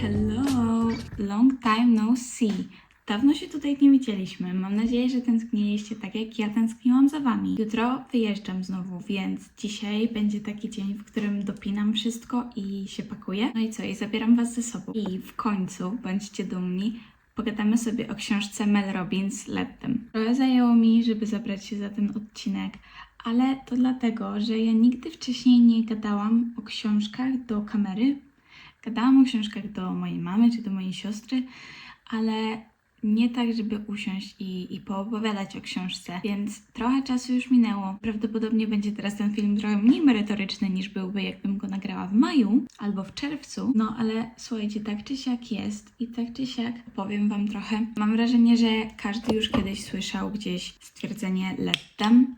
Hello, long time no see. Dawno się tutaj nie widzieliśmy. Mam nadzieję, że tęskniliście tak jak ja tęskniłam za wami. Jutro wyjeżdżam znowu, więc dzisiaj będzie taki dzień, w którym dopinam wszystko i się pakuję. No i co? I zabieram was ze sobą. I w końcu, bądźcie dumni, pogadamy sobie o książce Mel Robbins Let Them. Trochę zajęło mi, żeby zabrać się za ten odcinek, ale to dlatego, że ja nigdy wcześniej nie gadałam o książkach do kamery. Gadałam o książkach do mojej mamy czy do mojej siostry, ale nie tak, żeby usiąść i, i poopowiadać o książce, więc trochę czasu już minęło. Prawdopodobnie będzie teraz ten film trochę mniej merytoryczny niż byłby, jakbym go nagrała w maju albo w czerwcu. No ale słuchajcie, tak czy siak jest i tak czy siak powiem Wam trochę. Mam wrażenie, że każdy już kiedyś słyszał gdzieś stwierdzenie let them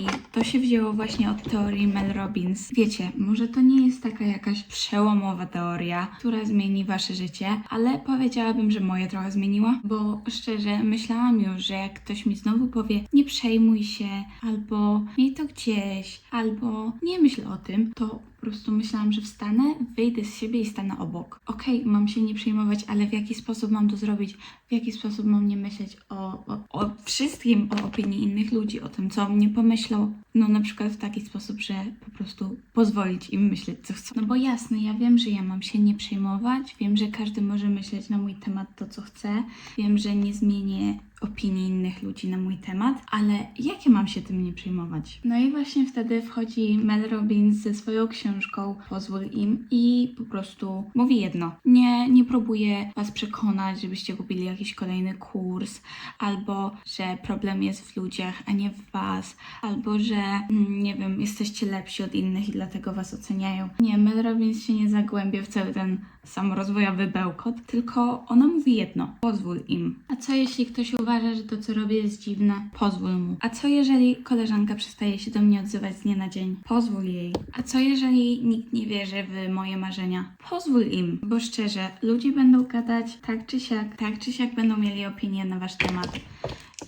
i to się wzięło właśnie od teorii Mel Robbins. Wiecie, może to nie jest taka jakaś przełomowa teoria, która zmieni wasze życie, ale powiedziałabym, że moje trochę zmieniła, bo szczerze myślałam już, że jak ktoś mi znowu powie nie przejmuj się, albo miej to gdzieś, albo nie myśl o tym, to prostu myślałam, że wstanę, wyjdę z siebie i stanę obok. Okej, mam się nie przejmować, ale w jaki sposób mam to zrobić? W jaki sposób mam nie myśleć o, o, o wszystkim, o opinii innych ludzi, o tym, co mnie pomyślą? No na przykład w taki sposób, że po prostu pozwolić im myśleć, co chcą. No bo jasne, ja wiem, że ja mam się nie przejmować, wiem, że każdy może myśleć na mój temat to, co chce, wiem, że nie zmienię opinii innych ludzi na mój temat, ale jak ja mam się tym nie przejmować? No i właśnie wtedy wchodzi Mel Robbins ze swoją książką Pozwól im i po prostu mówi jedno. Nie, nie próbuje was przekonać, żebyście kupili jakiś kolejny kurs, albo że problem jest w ludziach, a nie w was, albo że mm, nie wiem, jesteście lepsi od innych i dlatego was oceniają. Nie, Mel Robbins się nie zagłębia w cały ten samorozwojowy bełkot, tylko ona mówi jedno. Pozwól im. A co jeśli ktoś uważa, że to co robię jest dziwne? Pozwól mu. A co jeżeli koleżanka przestaje się do mnie odzywać z dnia na dzień? Pozwól jej. A co jeżeli nikt nie wierzy w moje marzenia? Pozwól im. Bo szczerze, ludzie będą gadać tak czy siak, tak czy siak będą mieli opinię na wasz temat.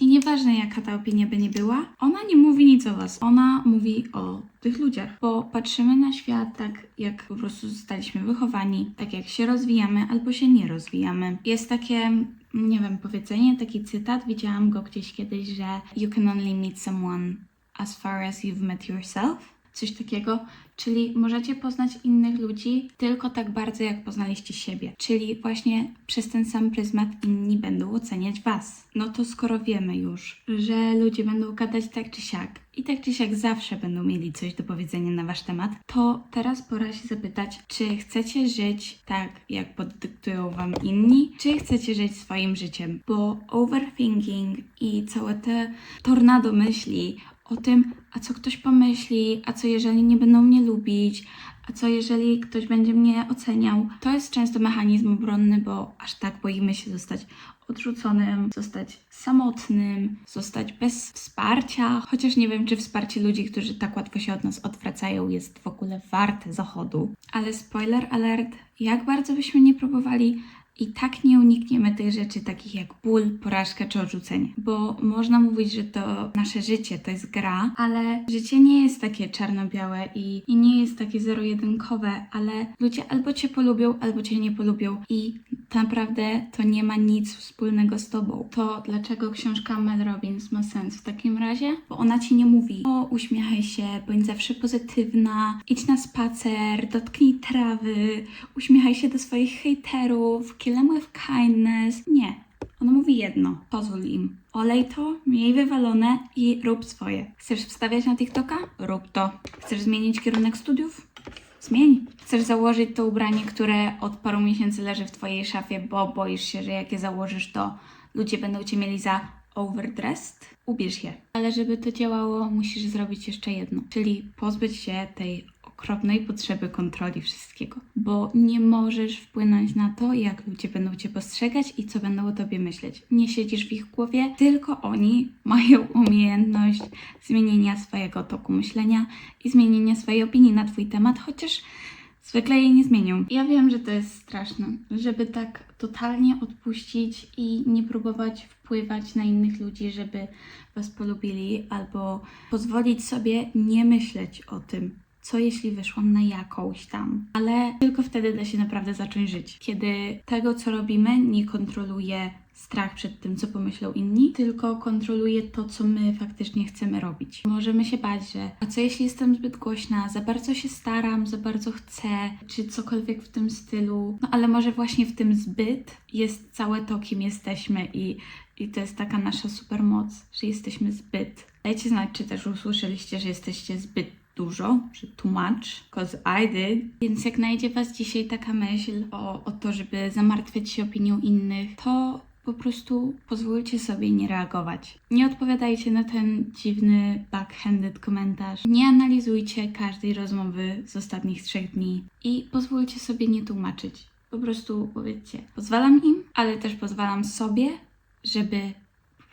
I nieważne jaka ta opinia by nie była, ona nie mówi nic o was. Ona mówi o tych ludziach, bo patrzymy na świat tak, jak po prostu zostaliśmy wychowani, tak jak się rozwijamy albo się nie rozwijamy. Jest takie, nie wiem, powiedzenie, taki cytat, widziałam go gdzieś kiedyś, że you can only meet someone as far as you've met yourself. Coś takiego, czyli możecie poznać innych ludzi tylko tak bardzo, jak poznaliście siebie. Czyli właśnie przez ten sam pryzmat inni będą oceniać Was. No to skoro wiemy już, że ludzie będą gadać tak czy siak i tak czy siak zawsze będą mieli coś do powiedzenia na Wasz temat, to teraz pora się zapytać, czy chcecie żyć tak, jak poddyktują Wam inni, czy chcecie żyć swoim życiem? Bo overthinking i całe te tornado myśli o tym, a co ktoś pomyśli, a co jeżeli nie będą mnie lubić, a co jeżeli ktoś będzie mnie oceniał. To jest często mechanizm obronny, bo aż tak boimy się zostać odrzuconym, zostać samotnym, zostać bez wsparcia. Chociaż nie wiem, czy wsparcie ludzi, którzy tak łatwo się od nas odwracają, jest w ogóle warte zachodu. Ale spoiler alert, jak bardzo byśmy nie próbowali, i tak nie unikniemy tych rzeczy takich jak ból, porażka czy odrzucenie. Bo można mówić, że to nasze życie to jest gra, ale życie nie jest takie czarno-białe i, i nie jest takie zero-jedynkowe, ale ludzie albo cię polubią, albo cię nie polubią i naprawdę to nie ma nic wspólnego z tobą. To dlaczego książka Mel Robbins ma sens w takim razie? Bo ona ci nie mówi o uśmiechaj się, bądź zawsze pozytywna, idź na spacer, dotknij trawy, uśmiechaj się do swoich hejterów, kill them with kindness. Nie. Ona mówi jedno, pozwól im. Olej to, miej wywalone i rób swoje. Chcesz wstawiać na TikToka? Rób to. Chcesz zmienić kierunek studiów? Zmień. Chcesz założyć to ubranie, które od paru miesięcy leży w twojej szafie, bo boisz się, że jak je założysz, to ludzie będą cię mieli za overdressed? Ubierz je. Ale żeby to działało, musisz zrobić jeszcze jedno, czyli pozbyć się tej okropnej potrzeby kontroli wszystkiego, bo nie możesz wpłynąć na to, jak ludzie będą cię postrzegać i co będą o tobie myśleć. Nie siedzisz w ich głowie, tylko oni mają umiejętność zmienienia swojego toku myślenia i zmienienia swojej opinii na twój temat, chociaż zwykle jej nie zmienią. Ja wiem, że to jest straszne, żeby tak totalnie odpuścić i nie próbować wpływać na innych ludzi, żeby was polubili, albo pozwolić sobie nie myśleć o tym, co jeśli wyszłam na jakąś tam. Ale tylko wtedy da się naprawdę zacząć żyć. Kiedy tego, co robimy, nie kontroluje strach przed tym, co pomyślą inni, tylko kontroluje to, co my faktycznie chcemy robić. Możemy się bać, że a co jeśli jestem zbyt głośna, za bardzo się staram, za bardzo chcę, czy cokolwiek w tym stylu. No ale może właśnie w tym zbyt jest całe to, kim jesteśmy i, i to jest taka nasza supermoc, że jesteśmy zbyt. Dajcie znać, czy też usłyszeliście, że jesteście zbyt dużo, że too much, cause I did. Więc jak najdzie Was dzisiaj taka myśl o, o to, żeby zamartwiać się opinią innych, to po prostu pozwólcie sobie nie reagować. Nie odpowiadajcie na ten dziwny, backhanded komentarz. Nie analizujcie każdej rozmowy z ostatnich trzech dni i pozwólcie sobie nie tłumaczyć. Po prostu powiedzcie, pozwalam im, ale też pozwalam sobie, żeby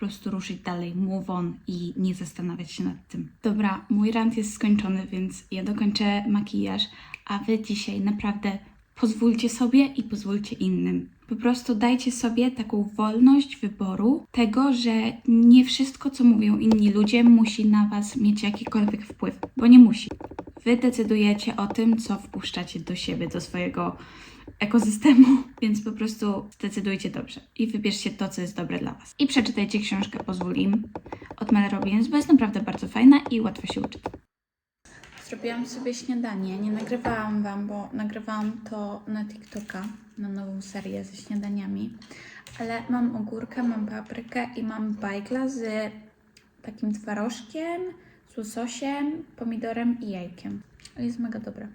prostu ruszyć dalej, move on i nie zastanawiać się nad tym. Dobra, mój rant jest skończony, więc ja dokończę makijaż, a wy dzisiaj naprawdę pozwólcie sobie i pozwólcie innym. Po prostu dajcie sobie taką wolność wyboru tego, że nie wszystko, co mówią inni ludzie, musi na was mieć jakikolwiek wpływ, bo nie musi. Wy decydujecie o tym, co wpuszczacie do siebie, do swojego ekosystemu, więc po prostu zdecydujcie dobrze i wybierzcie to, co jest dobre dla Was. I przeczytajcie książkę Pozwól im od Mel Robbins, bo jest naprawdę bardzo fajna i łatwo się uczyć. Zrobiłam sobie śniadanie. Nie nagrywałam Wam, bo nagrywałam to na TikToka, na nową serię ze śniadaniami. Ale mam ogórkę, mam paprykę i mam bajgla z takim twarożkiem, z łososiem, pomidorem i jajkiem. Jest mega dobre.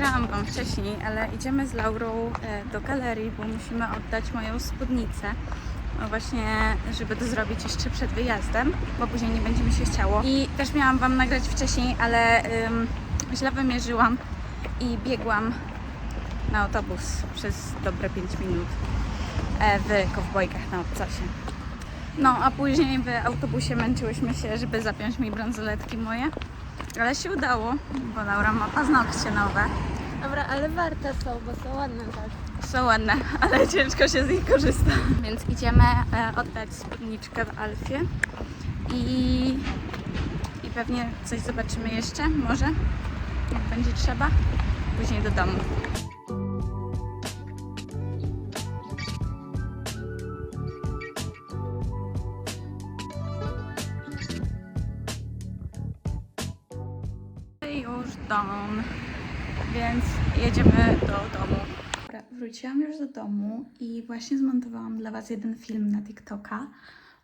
Nagrałam Wam wcześniej, ale idziemy z Laurą e, do galerii, bo musimy oddać moją spódnicę. No właśnie, żeby to zrobić jeszcze przed wyjazdem, bo później nie będzie mi się chciało. I też miałam Wam nagrać wcześniej, ale ym, źle wymierzyłam i biegłam na autobus przez dobre 5 minut e, w kowbojkach na obcasie. No, a później w autobusie męczyłyśmy się, żeby zapiąć mi bransoletki moje. Ale się udało, bo Laura ma paznokcie nowe. Dobra, ale warte są, bo są ładne tak. Są ładne, ale ciężko się z nich korzysta. Więc idziemy e, oddać spódniczkę w Alfie i, i pewnie coś zobaczymy jeszcze, może, jak będzie trzeba, później do domu. Jedziemy do domu. Dobra, wróciłam już do domu i właśnie zmontowałam dla Was jeden film na TikToka.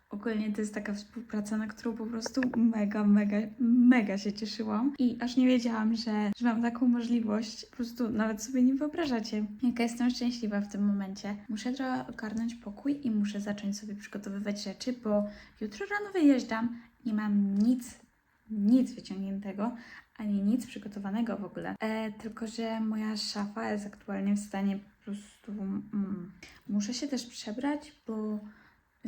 Ogólnie to jest taka współpraca, na którą po prostu mega, mega, mega się cieszyłam. I aż nie wiedziałam, że, że mam taką możliwość. Po prostu nawet sobie nie wyobrażacie, jaka jestem szczęśliwa w tym momencie. Muszę trochę ogarnąć pokój i muszę zacząć sobie przygotowywać rzeczy, bo jutro rano wyjeżdżam. Nie mam nic, nic wyciągniętego, ani nic przygotowanego w ogóle. E, tylko, że moja szafa jest aktualnie w stanie po prostu. Mm, muszę się też przebrać, bo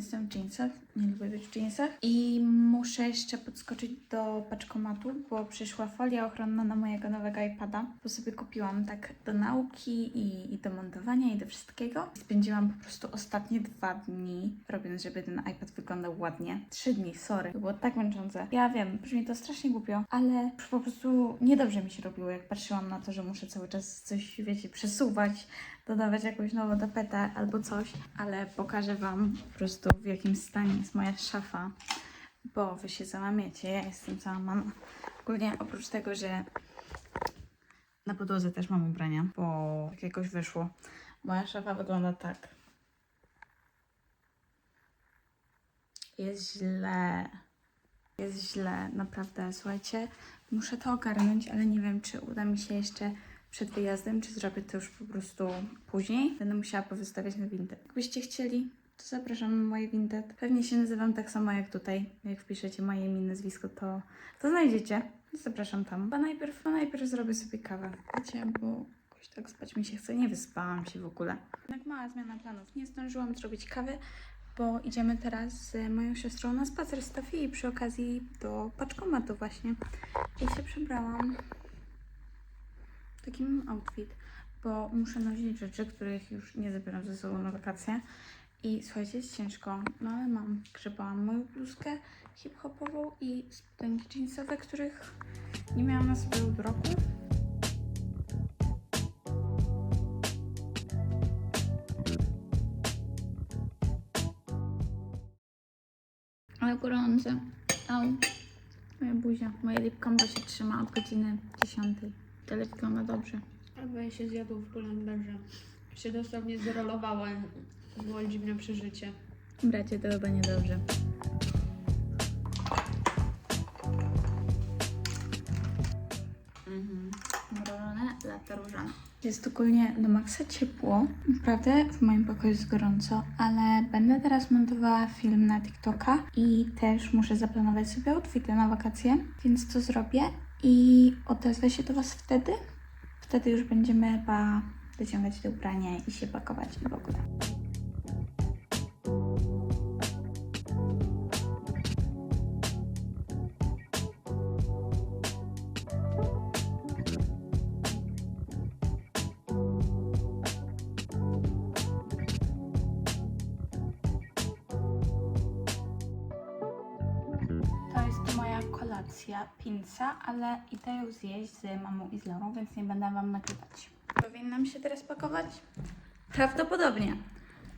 jestem w jeansach. Nie lubię być w jeansach. I muszę jeszcze podskoczyć do paczkomatu, bo przyszła folia ochronna na mojego nowego iPada, bo sobie kupiłam tak do nauki i, i do montowania i do wszystkiego. Spędziłam po prostu ostatnie dwa dni robiąc, żeby ten iPad wyglądał ładnie. Trzy dni, sorry. To było tak męczące. Ja wiem, brzmi to strasznie głupio, ale po prostu niedobrze mi się robiło, jak patrzyłam na to, że muszę cały czas coś, wiecie, przesuwać, dodawać jakąś nową tapetę albo coś, ale pokażę Wam po prostu w jakim stanie jest moja szafa, bo Wy się załamiecie, ja jestem załamana. Ogólnie oprócz tego, że na podłodze też mam ubrania, bo tak jakoś wyszło. Moja szafa wygląda tak. Jest źle. Jest źle, naprawdę. Słuchajcie, muszę to ogarnąć, ale nie wiem, czy uda mi się jeszcze przed wyjazdem, czy zrobię to już po prostu później. Będę musiała powystawiać na Vinted. Jakbyście chcieli, to zapraszam na moje Vinted. Pewnie się nazywam tak samo jak tutaj. Jak wpiszecie moje imię, nazwisko, to, to znajdziecie. Zapraszam tam. A najpierw, a najpierw zrobię sobie kawę. Wiecie, bo jakoś tak spać mi się chce. Nie wyspałam się w ogóle. Jednak mała zmiana planów. Nie zdążyłam zrobić kawy, bo idziemy teraz z moją siostrą na spacer z Tofi i przy okazji do paczkomatu właśnie. I się przebrałam taki mam outfit, bo muszę nosić rzeczy, których już nie zabieram ze sobą na wakacje. I słuchajcie, jest ciężko, no ale mam. Grzebałam moją bluzkę hip-hopową i spodenki jeansowe, których nie miałam na sobie od roku. Ale gorące. Au. Moja buzia. Moje lip combo się trzyma od godziny 10. Tyle wygląda dobrze. Albo ja się zjadło w polanderze. Się dosłownie zrolowałem. Było dziwne przeżycie. Bracie, to chyba niedobrze. Mhm. Mrożone lata różane. Jest ogólnie do maksa ciepło. Naprawdę w moim pokoju jest gorąco, ale będę teraz montowała film na TikToka i też muszę zaplanować sobie outfity na wakacje, więc to zrobię i odezwę się do Was wtedy. Wtedy już będziemy chyba wyciągać te ubrania i się pakować i w ogóle. Kolacja, pinsa, ale idę ją zjeść z mamą i z Laurą, więc nie będę Wam nagrywać. Powinnam się teraz pakować? Prawdopodobnie.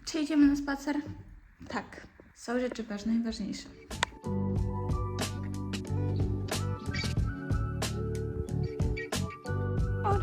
Czy idziemy na spacer? Tak. Są rzeczy ważne i ważniejsze. O,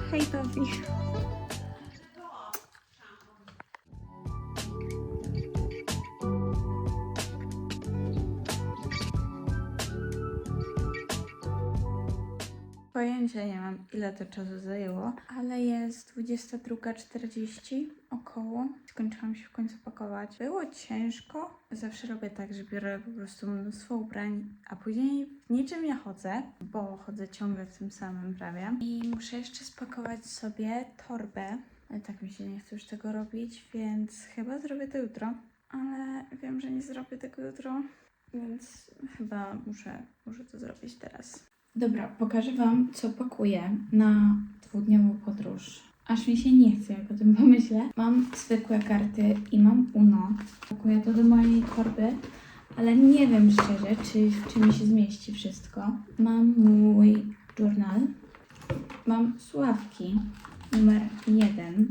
Pojęcia nie mam, ile to czasu zajęło, ale jest 22.40 około. Skończyłam się w końcu pakować. Było ciężko. Zawsze robię tak, że biorę po prostu mnóstwo ubrań, a później w niczym nie chodzę, bo chodzę ciągle w tym samym prawie. I muszę jeszcze spakować sobie torbę. Ale tak mi się nie chce już tego robić, więc chyba zrobię to jutro. Ale wiem, że nie zrobię tego jutro, więc chyba muszę, muszę to zrobić teraz. Dobra, pokażę Wam, co pakuję na dwudniową podróż. Aż mi się nie chce, jak o tym pomyślę. Mam zwykłe karty i mam Uno. Pakuję to do mojej torby, ale nie wiem szczerze, czy, czy mi się zmieści wszystko. Mam mój journal. Mam sławki numer jeden,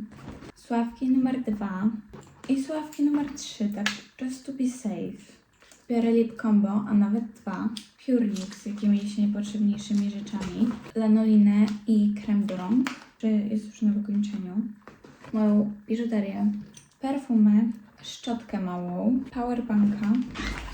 sławki numer dwa i sławki numer trzy, tak just to be safe. Biorę lip combo, a nawet dwa. Lip z jakimiś niepotrzebniejszymi rzeczami. Lanolinę i creme de rąk, który jest już na wykończeniu. Moją biżuterię, perfumę, szczotkę małą, powerbanka.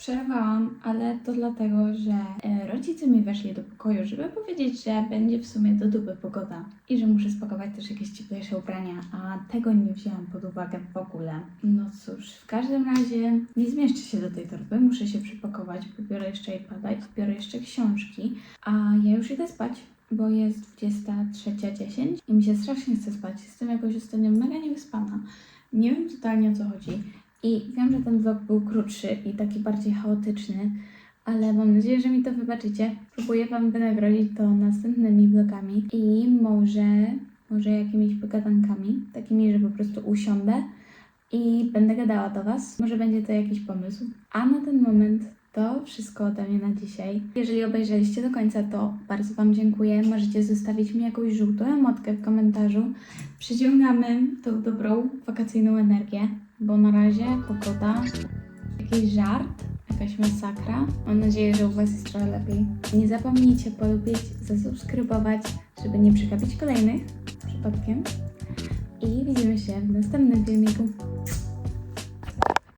Przerwałam, ale to dlatego, że e, rodzice mi weszli do pokoju, żeby powiedzieć, że będzie w sumie do dupy pogoda i że muszę spakować też jakieś cieplejsze ubrania, a tego nie wzięłam pod uwagę w ogóle. No cóż, w każdym razie nie zmieszczę się do tej torby, muszę się przypakować, bo biorę jeszcze iPada i biorę jeszcze książki, a ja już idę spać. Bo jest 23.10 i mi się strasznie chce spać. Jestem jakoś ostatnio mega niewyspana. Nie wiem totalnie o co chodzi. I wiem, że ten vlog był krótszy i taki bardziej chaotyczny, ale mam nadzieję, że mi to wybaczycie. Próbuję Wam wynagrodzić to następnymi vlogami i może, może jakimiś pogadankami, takimi, że po prostu usiądę i będę gadała do Was. Może będzie to jakiś pomysł. A na ten moment to wszystko ode mnie na dzisiaj. Jeżeli obejrzeliście do końca, to bardzo Wam dziękuję. Możecie zostawić mi jakąś żółtą emotkę w komentarzu. Przyciągamy tą dobrą wakacyjną energię, bo na razie pogoda, jakiś żart, jakaś masakra. Mam nadzieję, że u Was jest trochę lepiej. Nie zapomnijcie polubić, zasubskrybować, żeby nie przegapić kolejnych przypadkiem. I widzimy się w następnym